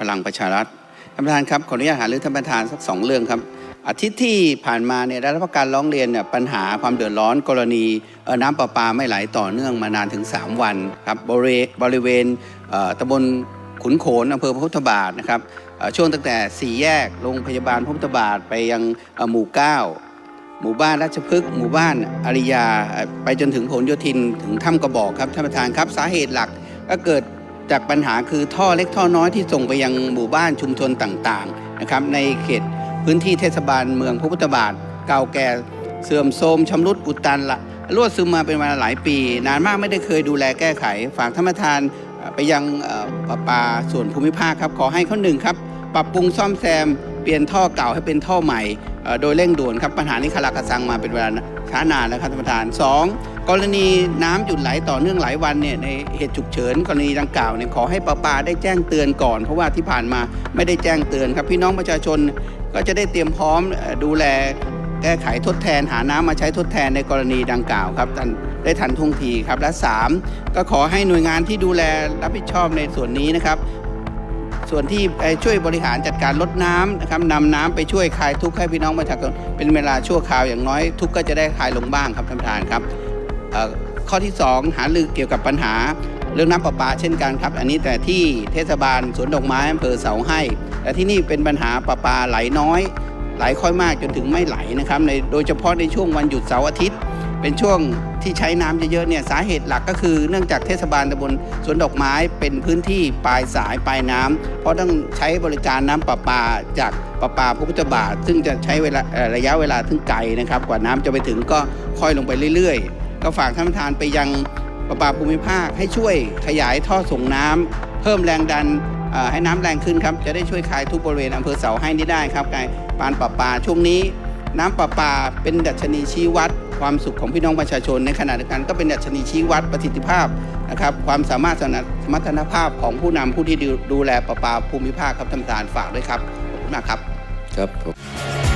พลังประชารัฐท่านประธานครับขออนุญาตหารือท่านประธานสักสองเรื่องครับ อาทิตย์ที่ผ่านมาเนี่ยได้รับการร้องเรียนเนี่ยปัญหาความเดือดร้อนกรณีน้ำประปาไม่ไหลต่อเนื่องมานานถึง 3 วันครับบริเวณบรเวณตำบลขุนโขนอำเภอพระพุทธบาทนะครับช่วงตั้งแต่สี่แยกโรงพยาบาลพระพุทธบาทไปยังหมู่เก้าหมู่บ้านราชพฤกษ์หมู่บ้านอริยา ไปจนถึงผลโยธินถึงถ้ำกระบอกครับท่านประธานครับสาเหตุหลักก็เกิด จากปัญหาคือท่อเล็กท่อน้อยที่ส่งไปยังหมู่บ้านชุมชนต่างๆนะครับในเขตพื้นที่เทศบาลเมืองพระพุทธบาท เก่าแก่เสื่อมโทรมชำรุดอุดตันละรั่วซึมมาเป็นเวลาหลายปี นานมากไม่ได้เคยดูแลแก้ไข ฝากท่านประธานไปยังเอ่อประปาส่วนภูมิภาคครับขอให้ข้อหนึ่งครับปรับปรุงซ่อมแซม เปลี่ยนท่อเก่าให้เป็นท่อใหม่ โดยเร่งด่วนครับปัญหานี้คาราคาซังมาเป็นเวลา ช้านานแล้วครับท่านประธาน 2. กรณีน้ำหยุดไหลต่อเนื่องหลายวันเนี่ยในเหตุฉุกเฉินกรณีดังกล่าวเนี่ยขอให้ประปาได้แจ้งเตือนก่อน เพราะว่าที่ผ่านมาไม่ได้แจ้งเตือนครับพี่น้องประชาชนก็จะได้เตรียมพร้อมดูแลแก้ไขทดแทนหาน้ำมาใช้ทดแทนในกรณีดังกล่าวครับท่านได้ทันท่วงทีครับและ 3 ก็ขอให้หน่วยงานที่ดูแลรับผิดชอบในส่วนนี้นะครับ ส่วนที่ช่วยบริหารจัดการลดน้ำนะครับนำน้ำไปช่วยคลายทุกข์ให้พี่น้องประชาชนเป็นเวลาชั่วคราวอย่างน้อยทุกข์ก็จะได้คลายลงบ้างครับท่านประธานครับข้อที่ 2 หารือเกี่ยวกับปัญหาเรื่องน้ำประปาเช่นกันครับ อันนี้แต่ที่เทศบาลสวนดอกไม้อำเภอเสาให้ แต่ที่นี่เป็นปัญหาประปาไหลน้อย ไหลค่อยมากจนถึงไม่ไหลนะครับในโดยเฉพาะในช่วงวันหยุดเสาร์อาทิตย์ เป็นช่วงที่ใช้น้ำเยอะๆเนี่ยสาเหตุหลักก็คือเนื่องจากเทศบาลตำบลสวนดอกไม้เป็นพื้นที่ปลายสายปลายน้ำเพราะต้องใช้บริการน้ำประปาจากประปาพระพุทธบาท ซึ่งจะใช้เวลาระยะเวลาถึงไกลนะครับ กว่าน้ำจะไปถึงก็ค่อยลงไปเรื่อยๆ ก็ฝากท่านประธานไปยังประปาภูมิภาคให้ช่วยขยายท่อส่งน้ำเพิ่มแรงดันให้น้ำแรงขึ้นครับจะได้ช่วยคลายทุกบริเวณอำเภอเสาให้นี้ได้ครับการปานประปาช่วงนี้ น้ำประปาเป็นดัชนีชี้วัด ความสุขของพี่น้องประชาชน ในขณะเดียวกันก็เป็นดัชนีชี้วัดประสิทธิภาพนะครับความสามารถสมรรถนภาพของผู้นำผู้ที่ดูดูแลประปาภูมิภาคครับท่านประธานฝากด้วยครับขอบคุณมากครับครับผม